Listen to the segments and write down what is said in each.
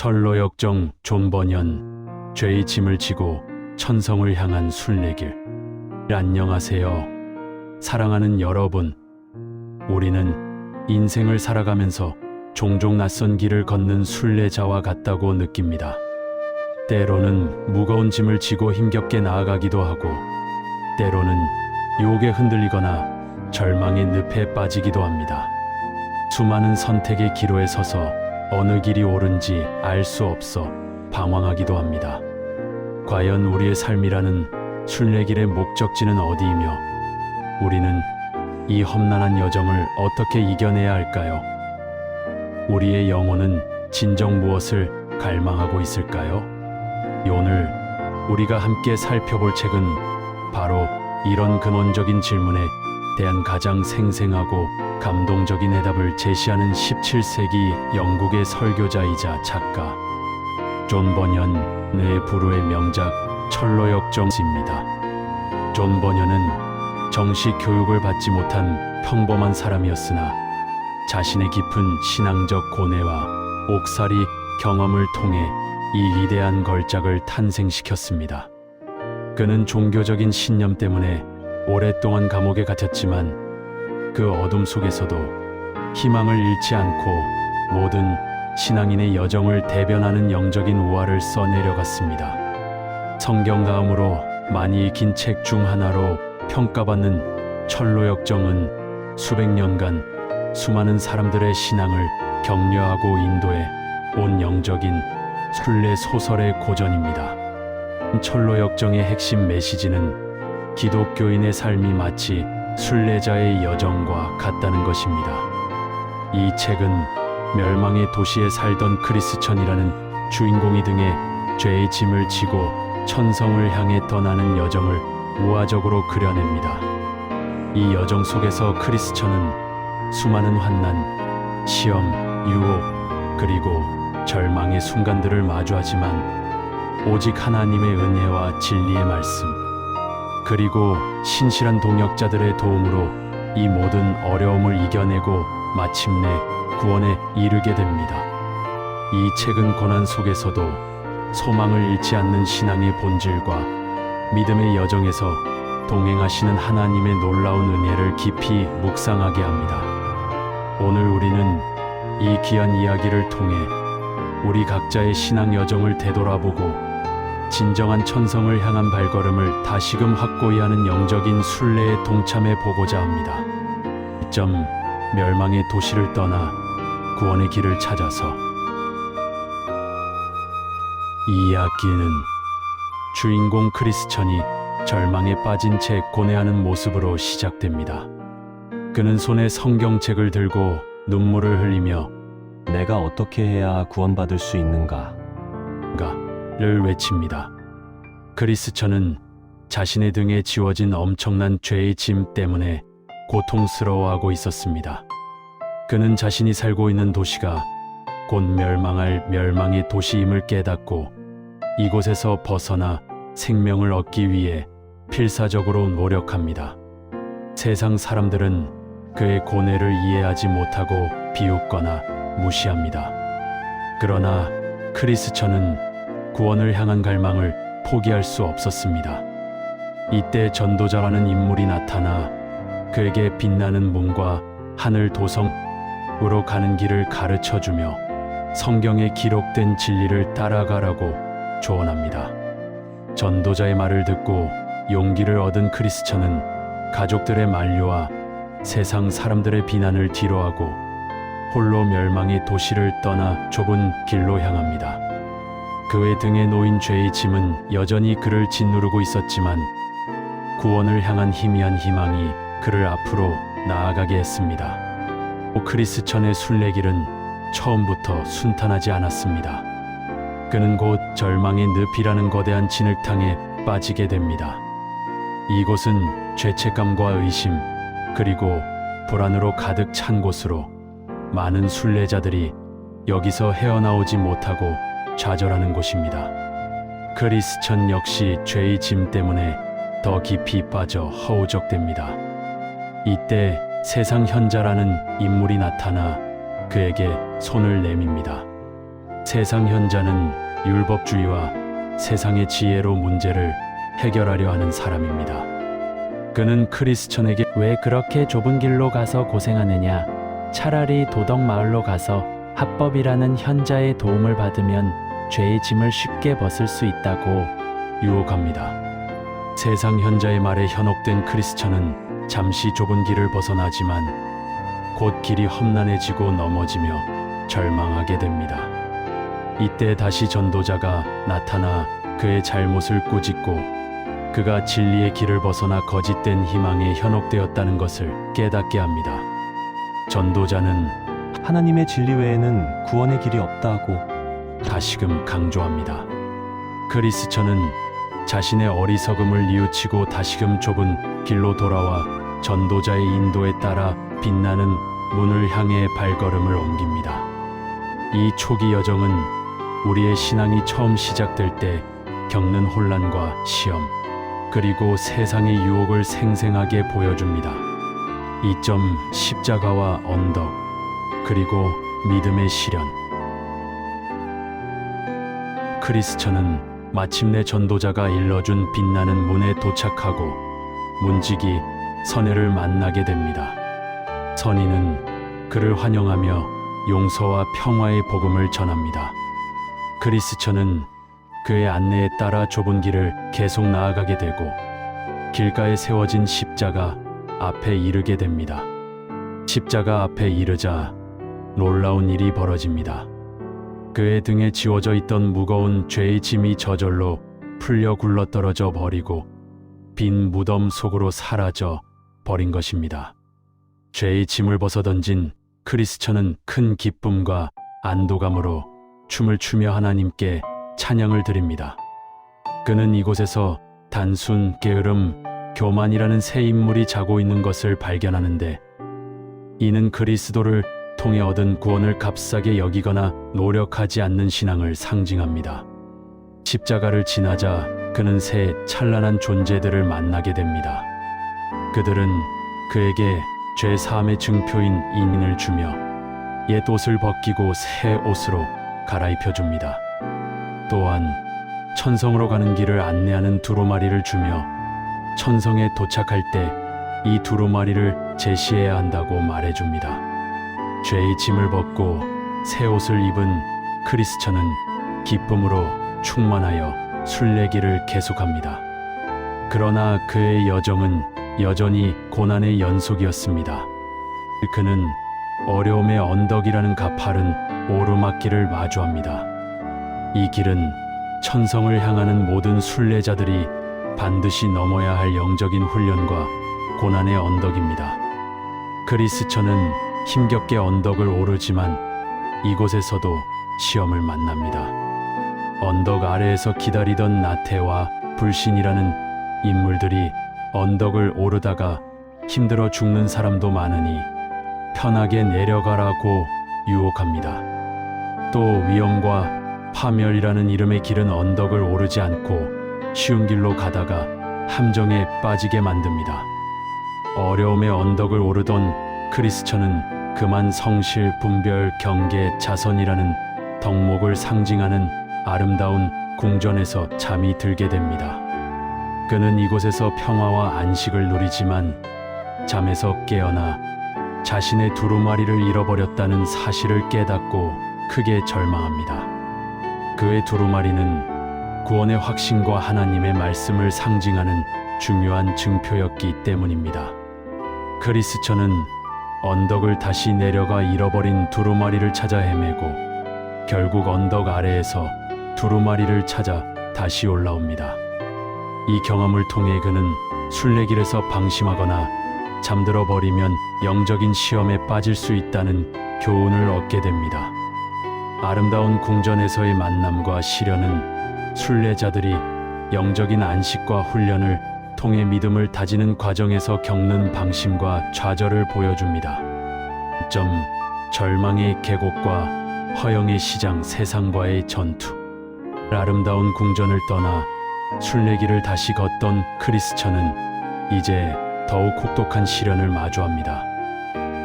철로 역정 존번연 죄의 짐을 지고 천성을 향한 순례길. 안녕하세요. 사랑하는 여러분 우리는 인생을 살아가면서 종종 낯선 길을 걷는 순례자와 같다고 느낍니다. 때로는 무거운 짐을 지고 힘겹게 나아가기도 하고 때로는 유혹에 흔들리거나 절망의 늪에 빠지기도 합니다. 수많은 선택의 기로에 서서 어느 길이 옳은지 알 수 없어 방황하기도 합니다. 과연 우리의 삶이라는 순례길의 목적지는 어디이며 우리는 이 험난한 여정을 어떻게 이겨내야 할까요? 우리의 영혼은 진정 무엇을 갈망하고 있을까요? 오늘 우리가 함께 살펴볼 책은 바로 이런 근원적인 질문에 대한 가장 생생하고 감동적인 해답을 제시하는 17세기 영국의 설교자이자 작가 존 버년의 불후의 명작 철로역정시입니다. 존 버년은 정식 교육을 받지 못한 평범한 사람이었으나 자신의 깊은 신앙적 고뇌와 옥살이 경험을 통해 이 위대한 걸작을 탄생시켰습니다. 그는 종교적인 신념 때문에 오랫동안 감옥에 갇혔지만 그 어둠 속에서도 희망을 잃지 않고 모든 신앙인의 여정을 대변하는 영적인 우화를 써내려갔습니다. 성경 다음으로 많이 읽힌 책 중 하나로 평가받는 철로역정은 수백 년간 수많은 사람들의 신앙을 격려하고 인도해 온 영적인 순례 소설의 고전입니다. 철로역정의 핵심 메시지는 기독교인의 삶이 마치 순례자의 여정과 같다는 것입니다. 이 책은 멸망의 도시에 살던 크리스천이라는 주인공이 등에 죄의 짐을 지고 천성을 향해 떠나는 여정을 우화적으로 그려냅니다. 이 여정 속에서 크리스천은 수많은 환난, 시험, 유혹, 그리고 절망의 순간들을 마주하지만 오직 하나님의 은혜와 진리의 말씀, 그리고 신실한 동역자들의 도움으로 이 모든 어려움을 이겨내고 마침내 구원에 이르게 됩니다. 이 책은 고난 속에서도 소망을 잃지 않는 신앙의 본질과 믿음의 여정에서 동행하시는 하나님의 놀라운 은혜를 깊이 묵상하게 합니다. 오늘 우리는 이 귀한 이야기를 통해 우리 각자의 신앙 여정을 되돌아보고 진정한 천성을 향한 발걸음을 다시금 확고히 하는 영적인 순례에 동참해 보고자 합니다. 점 멸망의 도시를 떠나 구원의 길을 찾아서 이 이야기는 주인공 크리스천이 절망에 빠진 채 고뇌하는 모습으로 시작됩니다. 그는 손에 성경책을 들고 눈물을 흘리며 내가 어떻게 해야 구원받을 수 있는가? 를 외칩니다. 크리스천은 자신의 등에 지워진 엄청난 죄의 짐 때문에 고통스러워하고 있었습니다. 그는 자신이 살고 있는 도시가 곧 멸망할 멸망의 도시임을 깨닫고 이곳에서 벗어나 생명을 얻기 위해 필사적으로 노력합니다. 세상 사람들은 그의 고뇌를 이해하지 못하고 비웃거나 무시합니다. 그러나 크리스천은 구원을 향한 갈망을 포기할 수 없었습니다. 이때 전도자라는 인물이 나타나 그에게 빛나는 문과 하늘 도성으로 가는 길을 가르쳐 주며 성경에 기록된 진리를 따라가라고 조언합니다. 전도자의 말을 듣고 용기를 얻은 크리스천은 가족들의 만류와 세상 사람들의 비난을 뒤로하고 홀로 멸망의 도시를 떠나 좁은 길로 향합니다. 그의 등에 놓인 죄의 짐은 여전히 그를 짓누르고 있었지만 구원을 향한 희미한 희망이 그를 앞으로 나아가게 했습니다. 오 크리스천의 순례길은 처음부터 순탄하지 않았습니다. 그는 곧 절망의 늪이라는 거대한 진흙탕에 빠지게 됩니다. 이곳은 죄책감과 의심, 그리고 불안으로 가득 찬 곳으로 많은 순례자들이 여기서 헤어나오지 못하고 좌절하는 곳입니다. 크리스천 역시 죄의 짐 때문에 더 깊이 빠져 허우적됩니다. 이때 세상 현자라는 인물이 나타나 그에게 손을 내밉니다. 세상 현자는 율법주의와 세상의 지혜로 문제를 해결하려 하는 사람입니다. 그는 크리스천에게 왜 그렇게 좁은 길로 가서 고생하느냐? 차라리 도덕 마을로 가서 합법이라는 현자의 도움을 받으면 죄의 짐을 쉽게 벗을 수 있다고 유혹합니다. 세상 현자의 말에 현혹된 크리스천은 잠시 좁은 길을 벗어나지만 곧 길이 험난해지고 넘어지며 절망하게 됩니다. 이때 다시 전도자가 나타나 그의 잘못을 꾸짖고 그가 진리의 길을 벗어나 거짓된 희망에 현혹되었다는 것을 깨닫게 합니다. 전도자는 하나님의 진리 외에는 구원의 길이 없다고 다시금 강조합니다. 크리스천은 자신의 어리석음을 뉘우치고 다시금 좁은 길로 돌아와 전도자의 인도에 따라 빛나는 문을 향해 발걸음을 옮깁니다. 이 초기 여정은 우리의 신앙이 처음 시작될 때 겪는 혼란과 시험, 그리고 세상의 유혹을 생생하게 보여줍니다. 이 점 십자가와 언덕, 그리고 믿음의 실현. 크리스천은 마침내 전도자가 일러준 빛나는 문에 도착하고 문지기 선혜를 만나게 됩니다. 선인은 그를 환영하며 용서와 평화의 복음을 전합니다. 크리스천은 그의 안내에 따라 좁은 길을 계속 나아가게 되고 길가에 세워진 십자가 앞에 이르게 됩니다. 십자가 앞에 이르자 놀라운 일이 벌어집니다. 그의 등에 지워져 있던 무거운 죄의 짐이 저절로 풀려 굴러떨어져 버리고 빈 무덤 속으로 사라져 버린 것입니다. 죄의 짐을 벗어던진 크리스천은 큰 기쁨과 안도감으로 춤을 추며 하나님께 찬양을 드립니다. 그는 이곳에서 단순 게으름, 교만이라는 새 인물이 자고 있는 것을 발견하는데 이는 그리스도를 통해 얻은 구원을 값싸게 여기거나 노력하지 않는 신앙을 상징합니다. 십자가를 지나자 그는 새 찬란한 존재들을 만나게 됩니다. 그들은 그에게 죄 사함의 증표인 인인을 주며 옛 옷을 벗기고 새 옷으로 갈아입혀 줍니다. 또한 천성으로 가는 길을 안내하는 두루마리를 주며 천성에 도착할 때 이 두루마리를 제시해야 한다고 말해줍니다. 죄의 짐을 벗고 새 옷을 입은 크리스천은 기쁨으로 충만하여 순례길을 계속합니다. 그러나 그의 여정은 여전히 고난의 연속이었습니다. 그는 어려움의 언덕이라는 가파른 오르막길을 마주합니다. 이 길은 천성을 향하는 모든 순례자들이 반드시 넘어야 할 영적인 훈련과 고난의 언덕입니다. 그리스천은 힘겹게 언덕을 오르지만 이곳에서도 시험을 만납니다. 언덕 아래에서 기다리던 나태와 불신이라는 인물들이 언덕을 오르다가 힘들어 죽는 사람도 많으니 편하게 내려가라고 유혹합니다. 또 위험과 파멸이라는 이름의 길은 언덕을 오르지 않고 쉬운 길로 가다가 함정에 빠지게 만듭니다. 어려움의 언덕을 오르던 크리스천은 그만 성실, 분별, 경계, 자선이라는 덕목을 상징하는 아름다운 궁전에서 잠이 들게 됩니다. 그는 이곳에서 평화와 안식을 누리지만 잠에서 깨어나 자신의 두루마리를 잃어버렸다는 사실을 깨닫고 크게 절망합니다. 그의 두루마리는 구원의 확신과 하나님의 말씀을 상징하는 중요한 증표였기 때문입니다. 크리스천은 언덕을 다시 내려가 잃어버린 두루마리를 찾아 헤매고 결국 언덕 아래에서 두루마리를 찾아 다시 올라옵니다. 이 경험을 통해 그는 순례길에서 방심하거나 잠들어 버리면 영적인 시험에 빠질 수 있다는 교훈을 얻게 됩니다. 아름다운 궁전에서의 만남과 시련은 순례자들이 영적인 안식과 훈련을 통해 믿음을 다지는 과정에서 겪는 방심과 좌절을 보여줍니다. 점 절망의 계곡과 허영의 시장 세상과의 전투 아름다운 궁전을 떠나 순례길을 다시 걷던 크리스천은 이제 더욱 혹독한 시련을 마주합니다.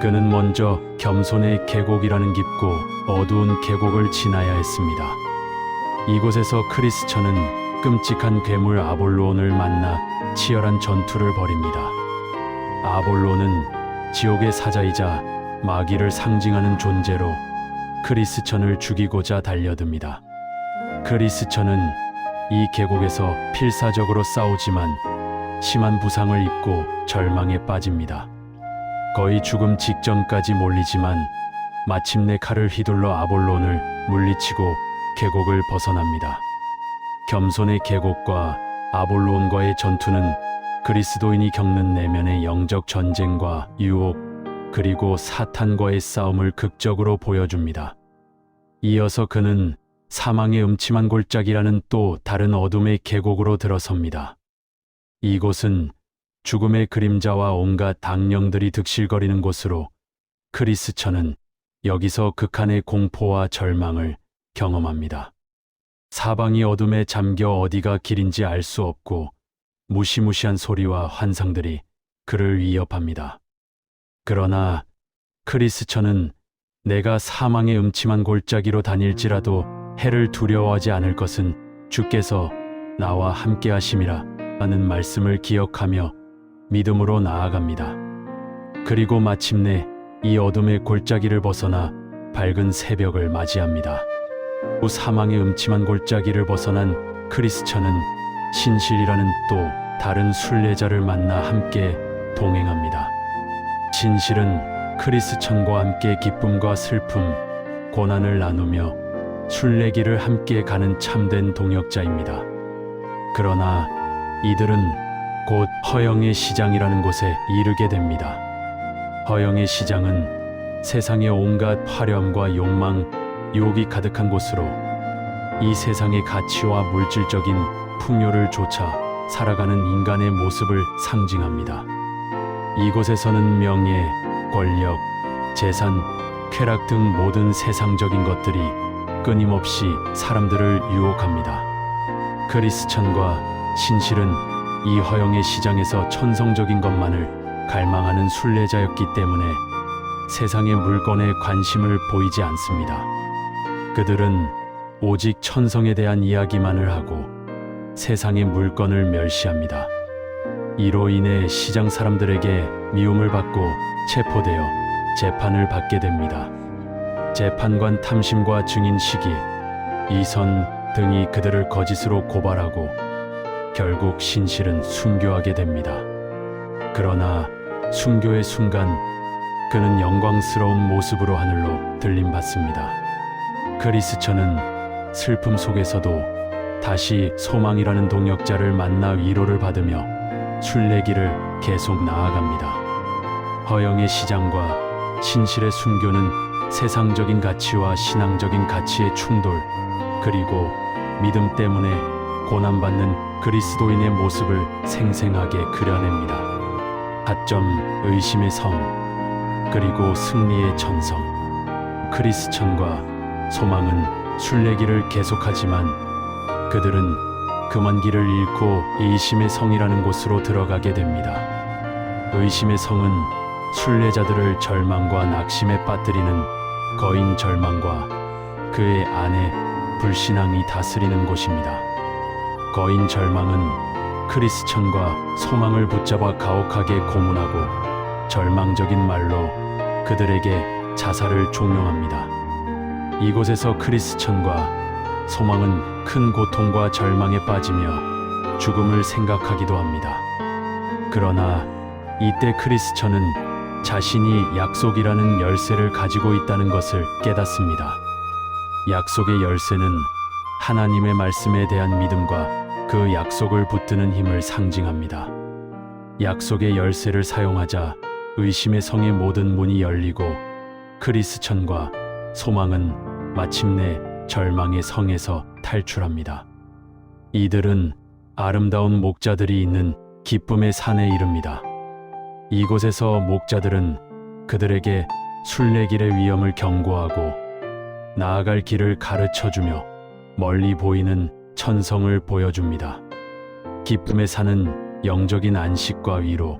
그는 먼저 겸손의 계곡이라는 깊고 어두운 계곡을 지나야 했습니다. 이곳에서 크리스천은 끔찍한 괴물 아볼로온을 만나 치열한 전투를 벌입니다. 아볼론은 지옥의 사자이자 마귀를 상징하는 존재로 크리스천을 죽이고자 달려듭니다. 크리스천은 이 계곡에서 필사적으로 싸우지만 심한 부상을 입고 절망에 빠집니다. 거의 죽음 직전까지 몰리지만 마침내 칼을 휘둘러 아볼론을 물리치고 계곡을 벗어납니다. 겸손의 계곡과 아볼론과의 전투는 그리스도인이 겪는 내면의 영적 전쟁과 유혹, 그리고 사탄과의 싸움을 극적으로 보여줍니다. 이어서 그는 사망의 음침한 골짜기라는 또 다른 어둠의 계곡으로 들어섭니다. 이곳은 죽음의 그림자와 온갖 악령들이 득실거리는 곳으로 크리스천은 여기서 극한의 공포와 절망을 경험합니다. 사방이 어둠에 잠겨 어디가 길인지 알 수 없고 무시무시한 소리와 환상들이 그를 위협합니다. 그러나 크리스천은 내가 사망의 음침한 골짜기로 다닐지라도 해를 두려워하지 않을 것은 주께서 나와 함께 하심이라 하는 말씀을 기억하며 믿음으로 나아갑니다. 그리고 마침내 이 어둠의 골짜기를 벗어나 밝은 새벽을 맞이합니다. 또 사망의 음침한 골짜기를 벗어난 크리스천은 신실이라는 또 다른 순례자를 만나 함께 동행합니다. 진실은 크리스천과 함께 기쁨과 슬픔, 고난을 나누며 순례길을 함께 가는 참된 동역자입니다. 그러나 이들은 곧 허영의 시장이라는 곳에 이르게 됩니다. 허영의 시장은 세상의 온갖 화려함과 욕망, 유혹이 가득한 곳으로 이 세상의 가치와 물질적인 풍요를 쫓아 살아가는 인간의 모습을 상징합니다. 이곳에서는 명예, 권력, 재산, 쾌락 등 모든 세상적인 것들이 끊임없이 사람들을 유혹합니다. 크리스천과 신실은 이 허영의 시장에서 천성적인 것만을 갈망하는 순례자였기 때문에 세상의 물건에 관심을 보이지 않습니다. 그들은 오직 천성에 대한 이야기만을 하고 세상의 물건을 멸시합니다. 이로 인해 시장 사람들에게 미움을 받고 체포되어 재판을 받게 됩니다. 재판관 탐심과 증인 시기, 이선 등이 그들을 거짓으로 고발하고 결국 신실은 순교하게 됩니다. 그러나 순교의 순간 그는 영광스러운 모습으로 하늘로 들림받습니다. 크리스천은 슬픔 속에서도 다시 소망이라는 동역자를 만나 위로를 받으며 순례길을 계속 나아갑니다. 허영의 시장과 신실의 순교는 세상적인 가치와 신앙적인 가치의 충돌, 그리고 믿음 때문에 고난받는 그리스도인의 모습을 생생하게 그려냅니다. 가점 의심의 성, 그리고 승리의 전성. 크리스천과 소망은 순례길을 계속하지만 그들은 그만 길을 잃고 의심의 성이라는 곳으로 들어가게 됩니다. 의심의 성은 순례자들을 절망과 낙심에 빠뜨리는 거인 절망과 그의 아내 불신앙이 다스리는 곳입니다. 거인 절망은 크리스천과 소망을 붙잡아 가혹하게 고문하고 절망적인 말로 그들에게 자살을 종용합니다. 이곳에서 크리스천과 소망은 큰 고통과 절망에 빠지며 죽음을 생각하기도 합니다. 그러나 이때 크리스천은 자신이 약속이라는 열쇠를 가지고 있다는 것을 깨닫습니다. 약속의 열쇠는 하나님의 말씀에 대한 믿음과 그 약속을 붙드는 힘을 상징합니다. 약속의 열쇠를 사용하자 의심의 성의 모든 문이 열리고 크리스천과 소망은 마침내 절망의 성에서 탈출합니다. 이들은 아름다운 목자들이 있는 기쁨의 산에 이릅니다. 이곳에서 목자들은 그들에게 순례길의 위험을 경고하고 나아갈 길을 가르쳐 주며 멀리 보이는 천성을 보여줍니다. 기쁨의 산은 영적인 안식과 위로,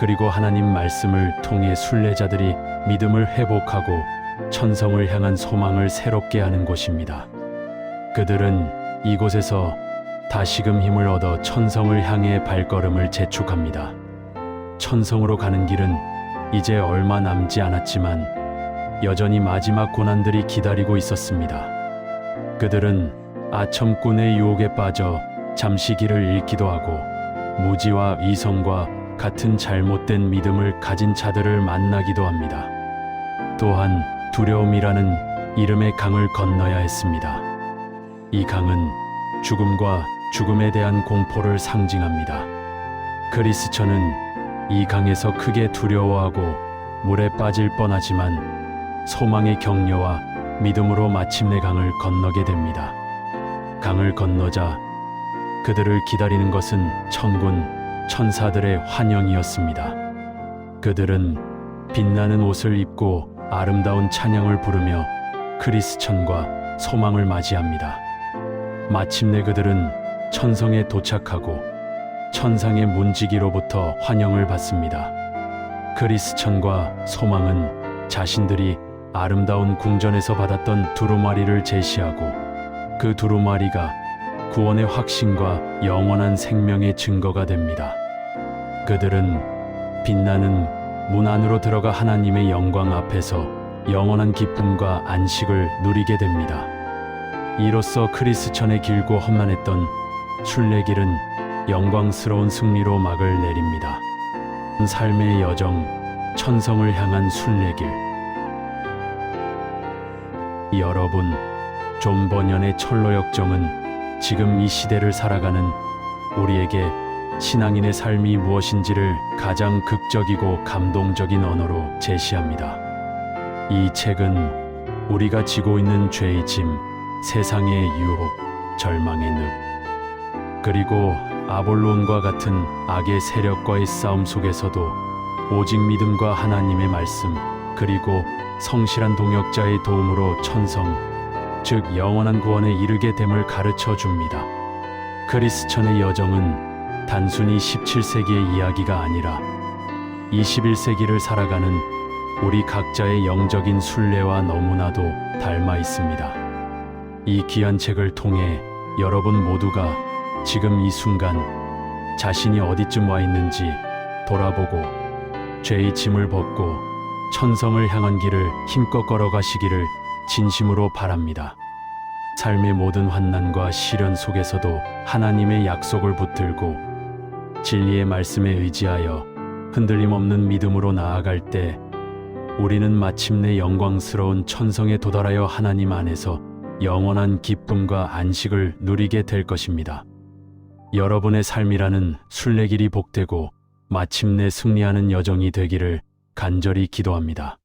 그리고 하나님 말씀을 통해 순례자들이 믿음을 회복하고 천성을 향한 소망을 새롭게 하는 곳입니다. 그들은 이곳에서 다시금 힘을 얻어 천성을 향해 발걸음을 재촉합니다. 천성으로 가는 길은 이제 얼마 남지 않았지만 여전히 마지막 고난들이 기다리고 있었습니다. 그들은 아첨꾼의 유혹에 빠져 잠시 길을 잃기도 하고 무지와 이성과 같은 잘못된 믿음을 가진 자들을 만나기도 합니다. 또한 두려움이라는 이름의 강을 건너야 했습니다. 이 강은 죽음과 죽음에 대한 공포를 상징합니다. 크리스천은 이 강에서 크게 두려워하고 물에 빠질 뻔하지만 소망의 격려와 믿음으로 마침내 강을 건너게 됩니다. 강을 건너자 그들을 기다리는 것은 천군, 천사들의 환영이었습니다. 그들은 빛나는 옷을 입고 아름다운 찬양을 부르며 크리스천과 소망을 맞이합니다. 마침내 그들은 천성에 도착하고 천상의 문지기로부터 환영을 받습니다. 크리스천과 소망은 자신들이 아름다운 궁전에서 받았던 두루마리를 제시하고 그 두루마리가 구원의 확신과 영원한 생명의 증거가 됩니다. 그들은 빛나는 문 안으로 들어가 하나님의 영광 앞에서 영원한 기쁨과 안식을 누리게 됩니다. 이로써 크리스천의 길고 험난했던 순례길은 영광스러운 승리로 막을 내립니다. 삶의 여정, 천성을 향한 순례길. 여러분, 존 버년의 철로 역정은 지금 이 시대를 살아가는 우리에게 신앙인의 삶이 무엇인지를 가장 극적이고 감동적인 언어로 제시합니다. 이 책은 우리가 지고 있는 죄의 짐, 세상의 유혹, 절망의 늪, 그리고 아볼론과 같은 악의 세력과의 싸움 속에서도 오직 믿음과 하나님의 말씀, 그리고 성실한 동역자의 도움으로 천성, 즉 영원한 구원에 이르게 됨을 가르쳐 줍니다. 크리스천의 여정은 단순히 17세기의 이야기가 아니라 21세기를 살아가는 우리 각자의 영적인 순례와 너무나도 닮아 있습니다. 이 귀한 책을 통해 여러분 모두가 지금 이 순간 자신이 어디쯤 와 있는지 돌아보고 죄의 짐을 벗고 천성을 향한 길을 힘껏 걸어가시기를 진심으로 바랍니다. 삶의 모든 환난과 시련 속에서도 하나님의 약속을 붙들고 진리의 말씀에 의지하여 흔들림 없는 믿음으로 나아갈 때 우리는 마침내 영광스러운 천성에 도달하여 하나님 안에서 영원한 기쁨과 안식을 누리게 될 것입니다. 여러분의 삶이라는 순례길이 복되고 마침내 승리하는 여정이 되기를 간절히 기도합니다.